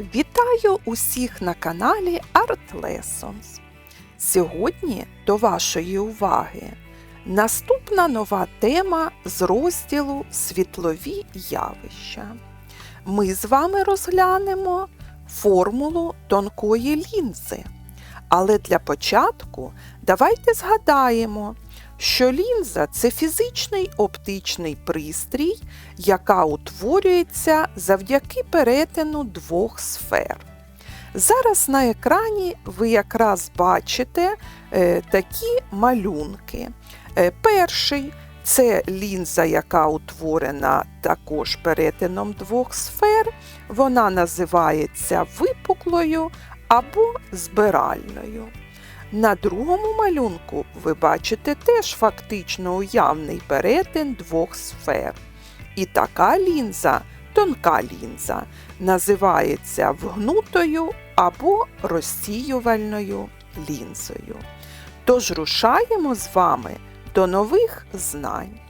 Вітаю усіх на каналі Art Lessons. Сьогодні до вашої уваги наступна нова тема з розділу Світлові явища. Ми з вами розглянемо формулу тонкої лінзи. Але для початку давайте згадаємо, що лінза це фізичний оптичний пристрій, яка утворюється завдяки перетину двох сфер. Зараз на екрані ви якраз бачите е, такі малюнки. Е, перший це лінза, яка утворена також перетином двох сфер. Вона називається випуклою або збиральною. На другому малюнку ви бачите теж фактично уявний перетин двох сфер. І така лінза, тонка лінза, називається вгнутою або розсіювальною лінзою. Тож рушаємо з вами до нових знань.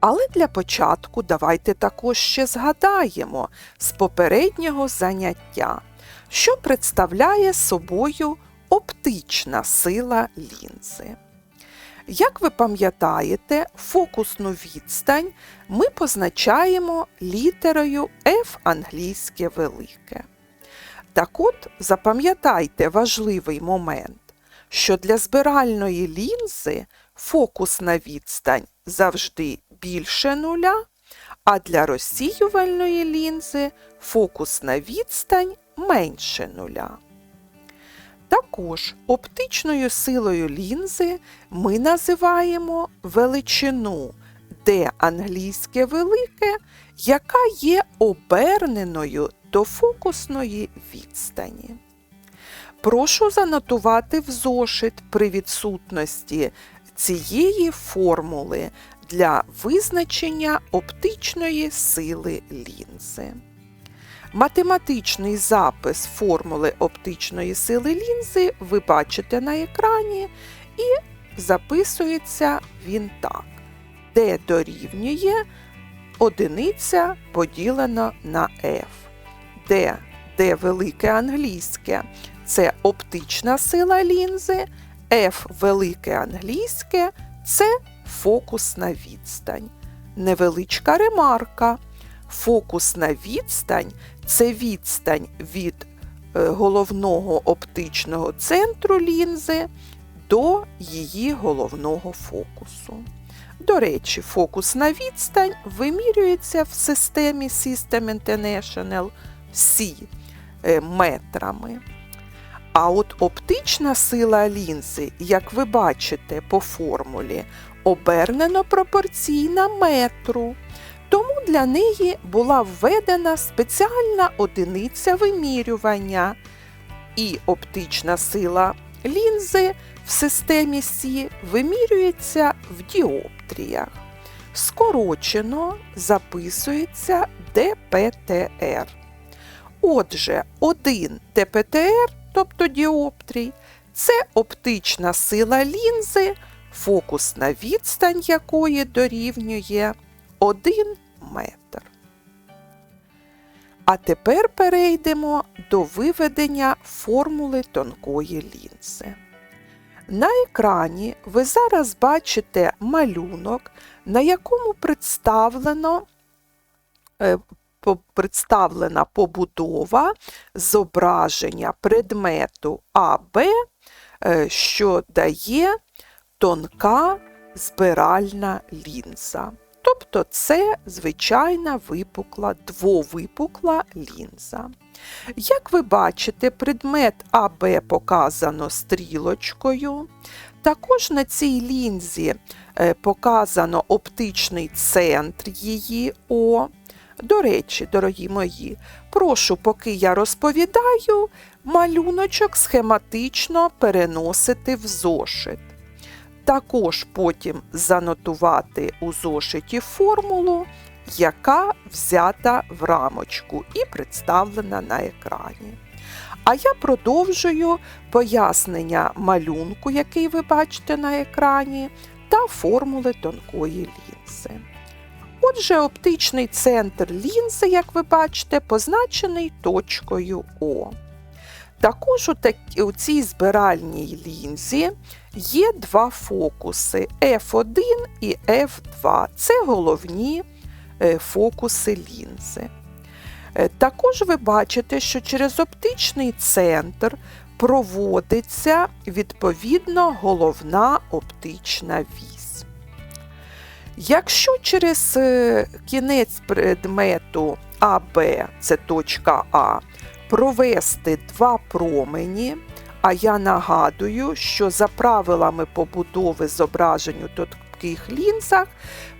Але для початку давайте також ще згадаємо з попереднього заняття, що представляє собою оптична сила лінзи. Як ви пам'ятаєте, фокусну відстань ми позначаємо літерою F англійське велике. Так от, запам'ятайте важливий момент, що для збиральної лінзи фокусна відстань завжди більше нуля, а для розсіювальної лінзи фокусна відстань менше нуля. Також оптичною силою лінзи ми називаємо величину D англійське велике, яка є оберненою до фокусної відстані. Прошу занотувати в зошит при відсутності цієї формули для визначення оптичної сили лінзи. Математичний запис формули оптичної сили лінзи ви бачите на екрані, і записується він так. D дорівнює одиниця поділено на F. D, D велике англійське це оптична сила лінзи, F велике англійське це фокусна відстань. Невеличка ремарка. Фокусна відстань це відстань від е, головного оптичного центру лінзи до її головного фокусу. До речі, фокусна відстань вимірюється в системі System International всі е, метрами. А от оптична сила лінзи, як ви бачите по формулі, обернено пропорційна метру. Тому для неї була введена спеціальна одиниця вимірювання, і оптична сила лінзи в системі Сі вимірюється в діоптріях. Скорочено записується ДПТР. Отже, 1 ДПТР, тобто діоптрій, це оптична сила лінзи, фокусна відстань якої дорівнює 1 метр. А тепер перейдемо до виведення формули тонкої лінзи. На екрані ви зараз бачите малюнок, на якому представлено е, представлена побудова зображення предмету АБ, е, що дає тонка збиральна лінза. Тобто це звичайна випукла, двовипукла лінза. Як ви бачите, предмет АБ показано стрілочкою. Також на цій лінзі е, показано оптичний центр її О. До речі, дорогі мої, прошу, поки я розповідаю, малюночок схематично переносити в зошит. Також потім занотувати у зошиті формулу, яка взята в рамочку і представлена на екрані. А я продовжую пояснення малюнку, який ви бачите на екрані, та формули тонкої лінзи. Отже, оптичний центр лінзи, як ви бачите, позначений точкою О. Також у, так, у цій збиральній лінзі є два фокуси F1 і F2. Це головні е, фокуси лінзи. Е, Також ви бачите, що через оптичний центр проводиться відповідно головна оптична вісь. Якщо через е, кінець предмету АБ, це точка А, провести два промені, а я нагадую, що за правилами побудови зображень у таких лінзах,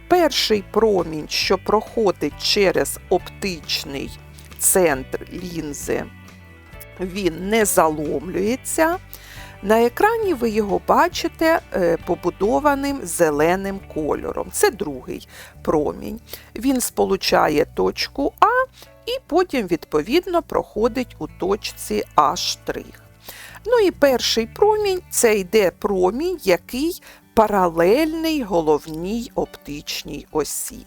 перший промінь, що проходить через оптичний центр лінзи, він не заломлюється. На екрані ви його бачите е, побудованим зеленим кольором. Це другий промінь. Він сполучає точку А і потім, відповідно, проходить у точці А'. Ну і перший промінь це йде промінь, який паралельний головній оптичній осі.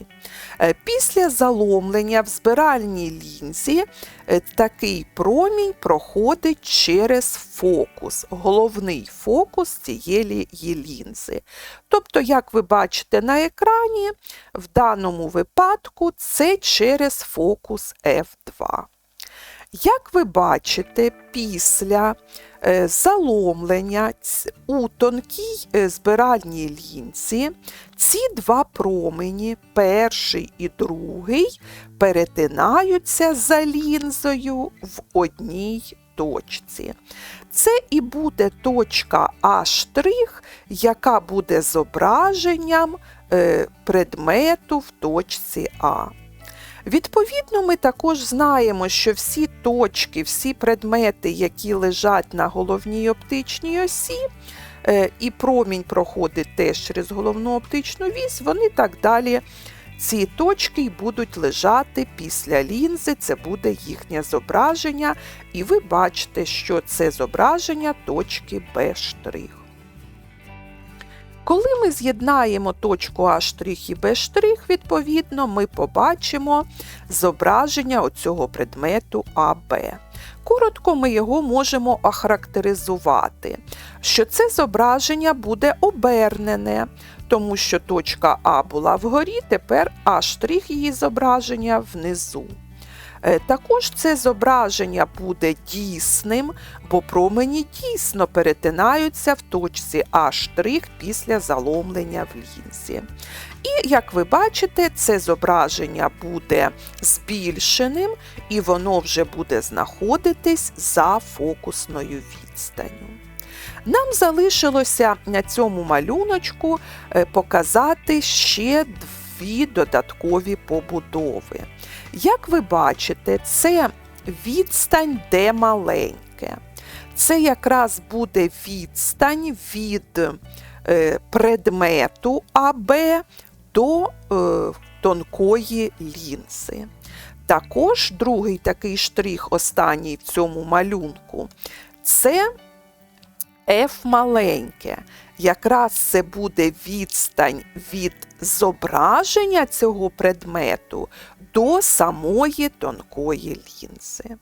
Е, Після заломлення в збиральній лінзі е, такий промінь проходить через фокус, головний фокус цієї лінзи. Тобто, як ви бачите на екрані, в даному випадку це через фокус F2. Як ви бачите, після е, заломлення у тонкій е, збиральній лінці ці два промені, перший і другий, перетинаються за лінзою в одній точці. Це і буде точка А', яка буде зображенням е, предмету в точці А. Відповідно, ми також знаємо, що всі точки, всі предмети, які лежать на головній оптичній осі, е, і промінь проходить теж через головну оптичну вісь, вони так далі. Ці точки будуть лежати після лінзи, це буде їхнє зображення, і ви бачите, що це зображення точки Б'. Коли ми з'єднаємо точку А' і Б', відповідно, ми побачимо зображення оцього предмету АБ. Коротко ми його можемо охарактеризувати, що це зображення буде обернене, тому що точка А була вгорі, тепер А' її зображення внизу. Е, також це зображення буде дійсним, бо промені дійсно перетинаються в точці А' після заломлення в лінзі. І, як ви бачите, це зображення буде збільшеним, і воно вже буде знаходитись за фокусною відстанню. Нам залишилося на цьому малюночку е, показати ще дві додаткові побудови. Як ви бачите, це відстань де маленьке. Це якраз буде відстань від е, предмету АБ до е, тонкої лінзи. Також другий такий штрих, останній в цьому малюнку, це F маленьке. Якраз це буде відстань від зображення цього предмету до самої тонкої лінзи.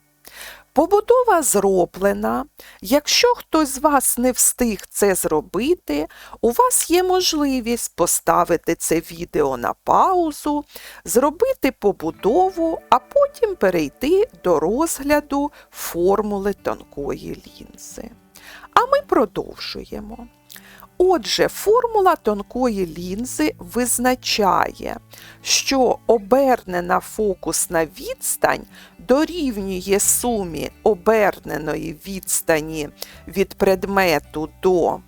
Побудова зроблена. Якщо хтось з вас не встиг це зробити, у вас є можливість поставити це відео на паузу, зробити побудову, а потім перейти до розгляду формули тонкої лінзи. А ми продовжуємо. Отже, формула тонкої лінзи визначає, що обернена фокусна відстань дорівнює сумі оберненої відстані від предмету до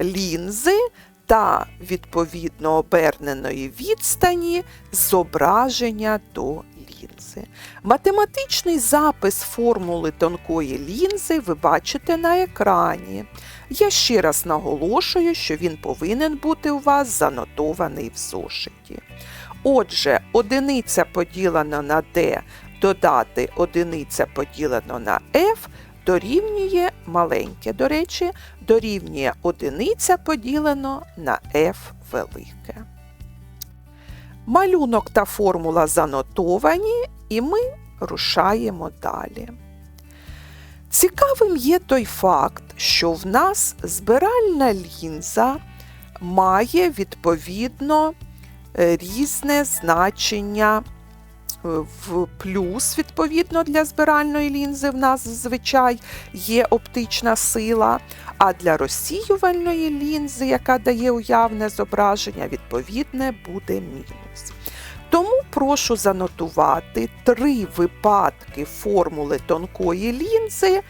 лінзи та відповідно оберненої відстані зображення до лінзи. Математичний запис формули тонкої лінзи ви бачите на екрані. Я ще раз наголошую, що він повинен бути у вас занотований в зошиті. Отже, одиниця поділена на d додати одиниця поділено на f дорівнює маленьке, до речі, дорівнює одиниця поділено на f велике. Малюнок та формула занотовані, і ми рушаємо далі. Цікавим є той факт, що в нас збиральна лінза має відповідно е, різне значення в плюс, відповідно, для збиральної лінзи в нас зазвичай є оптична сила, а для розсіювальної лінзи, яка дає уявне зображення, відповідне буде мінус. Тому прошу занотувати три випадки формули тонкої лінзи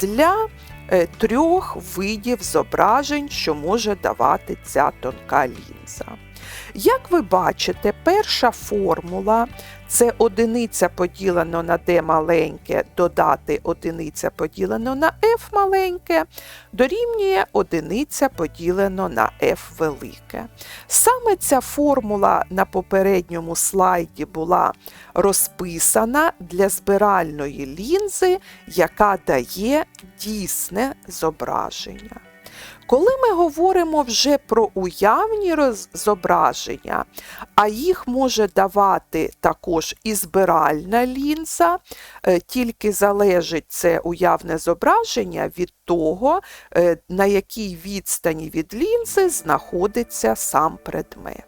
для е, трьох видів зображень, що може давати ця тонка лінза. Як ви бачите, перша формула це одиниця поділено на d маленьке, додати одиниця поділено на f маленьке, дорівнює одиниця поділено на f велике. Саме ця формула на попередньому слайді була розписана для збиральної лінзи, яка дає дійсне зображення. Коли ми говоримо вже про уявні зображення, а їх може давати також і збиральна лінза, е, тільки залежить це уявне зображення від того, е, на якій відстані від лінзи знаходиться сам предмет.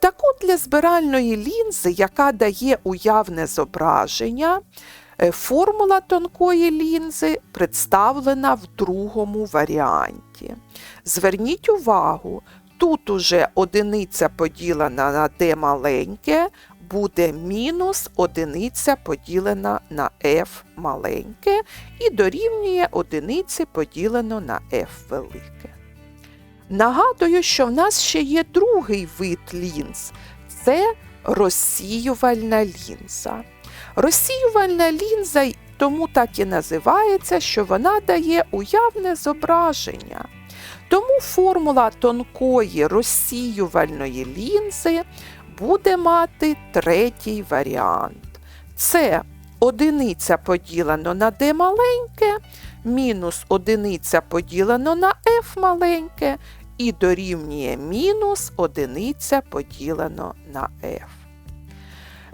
Так от для збиральної лінзи, яка дає уявне зображення, формула тонкої лінзи представлена в другому варіанті. Зверніть увагу, тут уже одиниця поділена на d маленьке, буде мінус одиниця поділена на f маленьке і дорівнює одиниці поділено на f велике. Нагадую, що в нас ще є другий вид лінз це розсіювальна лінза. Розсіювальна лінза тому так і називається, що вона дає уявне зображення. Тому формула тонкої розсіювальної лінзи буде мати третій варіант. Це одиниця поділено на d маленьке, мінус одиниця поділено на f маленьке і дорівнює мінус одиниця поділено на f.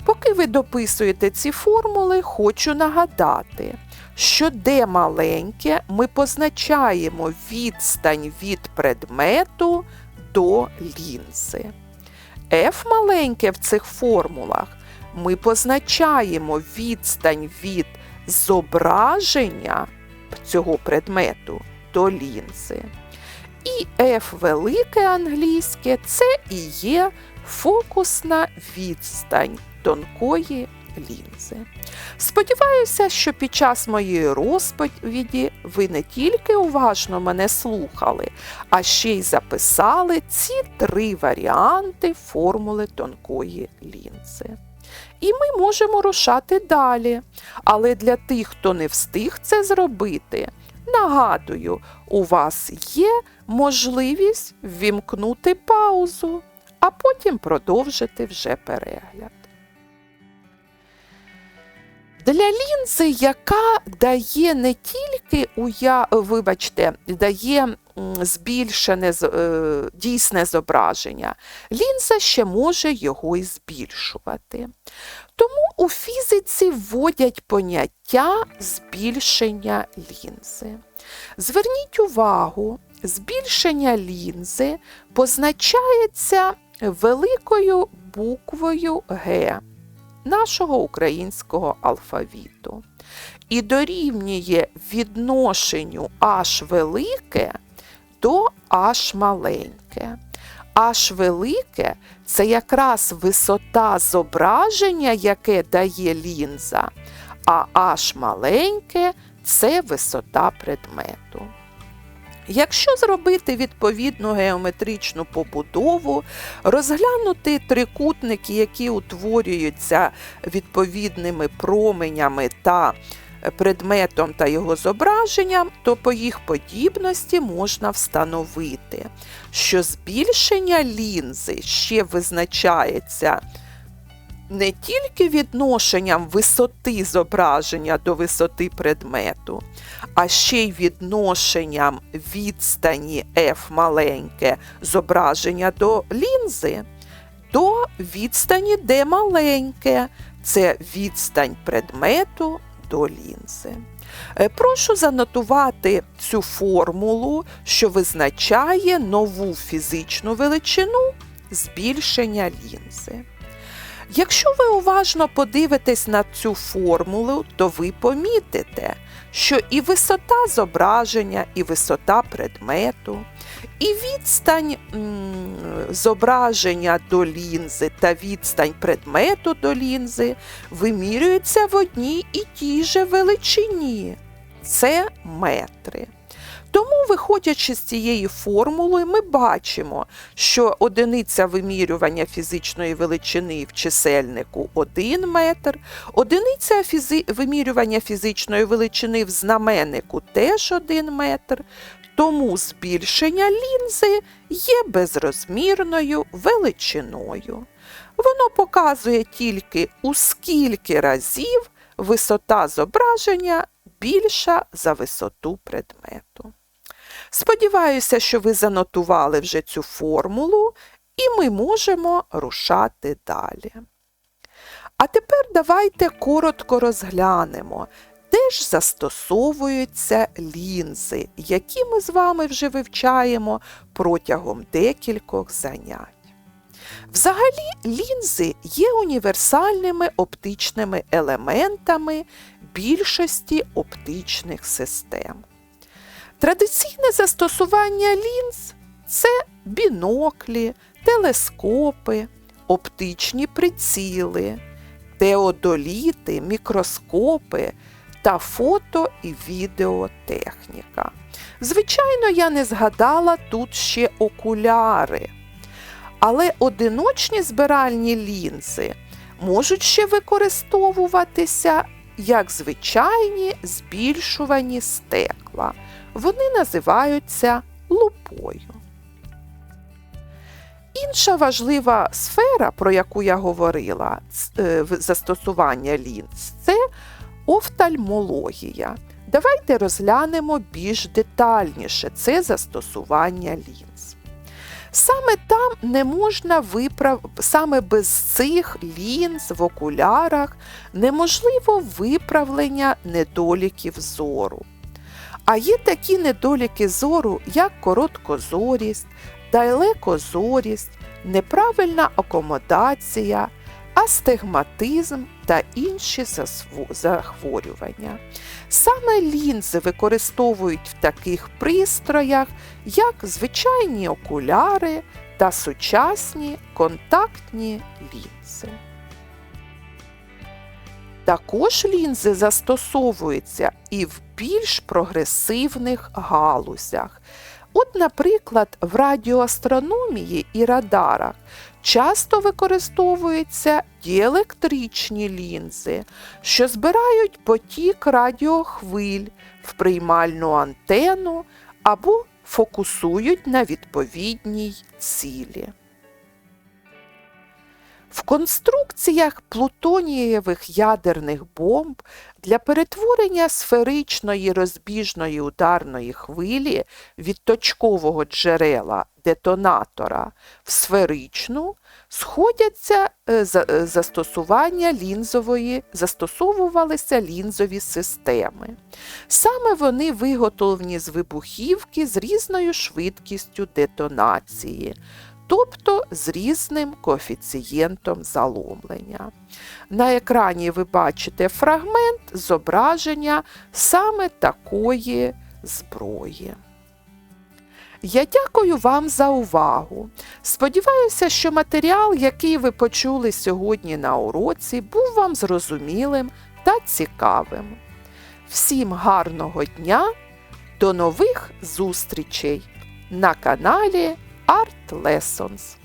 Поки ви дописуєте ці формули, хочу нагадати, що де маленьке ми позначаємо відстань від предмету до лінзи. F маленьке в цих формулах ми позначаємо відстань від зображення цього предмету до лінзи. І F велике англійське це і є фокусна відстань тонкої лінзи. Сподіваюся, що під час моєї розповіді ви не тільки уважно мене слухали, а ще й записали ці три варіанти формули тонкої лінзи. І ми можемо рушати далі. Але для тих, хто не встиг це зробити, нагадую, у вас є можливість ввімкнути паузу, а потім продовжити вже перегляд. Для лінзи, яка дає не тільки уя... вибачте, дає збільшене е, дійсне зображення, лінза ще може його і збільшувати. Тому у фізиці вводять поняття збільшення лінзи. Зверніть увагу, збільшення лінзи позначається великою буквою Г нашого українського алфавіту і дорівнює відношенню H велике до H маленьке. H велике це якраз висота зображення, яке дає лінза, а H маленьке це висота предмету. Якщо зробити відповідну геометричну побудову, розглянути трикутники, які утворюються відповідними променями та предметом та його зображенням, то по їх подібності можна встановити, що збільшення лінзи ще визначається не тільки відношенням висоти зображення до висоти предмету, а ще й відношенням відстані F маленьке зображення до лінзи, до відстані D маленьке. Це відстань предмету до лінзи. Е, Прошу занотувати цю формулу, що визначає нову фізичну величину збільшення лінзи. Якщо ви уважно подивитесь на цю формулу, то ви помітите, що і висота зображення, і висота предмету, і відстань зображення до лінзи та відстань предмету до лінзи вимірюються в одній і тій же величині. Це метри. Тому, виходячи з цієї формули, ми бачимо, що одиниця вимірювання фізичної величини в чисельнику 1 метр, одиниця фізи... вимірювання фізичної величини в знаменнику теж 1 метр, тому збільшення лінзи є безрозмірною величиною. Воно показує тільки у скільки разів висота зображення більша за висоту предмету. Сподіваюся, що ви занотували вже цю формулу, і ми можемо рушати далі. А тепер давайте коротко розглянемо, де ж застосовуються лінзи, які ми з вами вже вивчаємо протягом декількох занять. Взагалі, лінзи є універсальними оптичними елементами більшості оптичних систем. Традиційне застосування лінз це біноклі, телескопи, оптичні приціли, теодоліти, мікроскопи та фото і відеотехніка. Звичайно, я не згадала тут ще окуляри. Але одиночні збиральні лінзи можуть ще використовуватися як звичайні збільшувані стекла. Вони називаються лупою. Інша важлива сфера, про яку я говорила, е, застосування лінз, це офтальмологія. Давайте розглянемо більш детальніше це застосування лінз. Саме там не можна виправ... саме без цих лінз в окулярах неможливо виправлення недоліків зору. А є такі недоліки зору, як короткозорість, далекозорість, неправильна акомодація, астигматизм та інші захворювання. Саме лінзи використовують в таких пристроях, як звичайні окуляри та сучасні контактні лінзи. Також лінзи застосовуються і в більш прогресивних галузях. От, наприклад, в радіоастрономії і радарах часто використовуються діелектричні лінзи, що збирають потік радіохвиль в приймальну антенну або фокусують на відповідній цілі. В конструкціях плутонієвих ядерних бомб для перетворення сферичної розбіжної ударної хвилі від точкового джерела детонатора в сферичну сходяться е, е, застосування лінзової, застосовувалися лінзові системи. Саме вони виготовлені з вибухівки з різною швидкістю детонації тобто з різним коефіцієнтом заломлення. На екрані ви бачите фрагмент зображення саме такої зброї. Я дякую вам за увагу. Сподіваюся, що матеріал, який ви почули сьогодні на уроці, був вам зрозумілим та цікавим. Всім гарного дня, до нових зустрічей на каналі Art Lessons.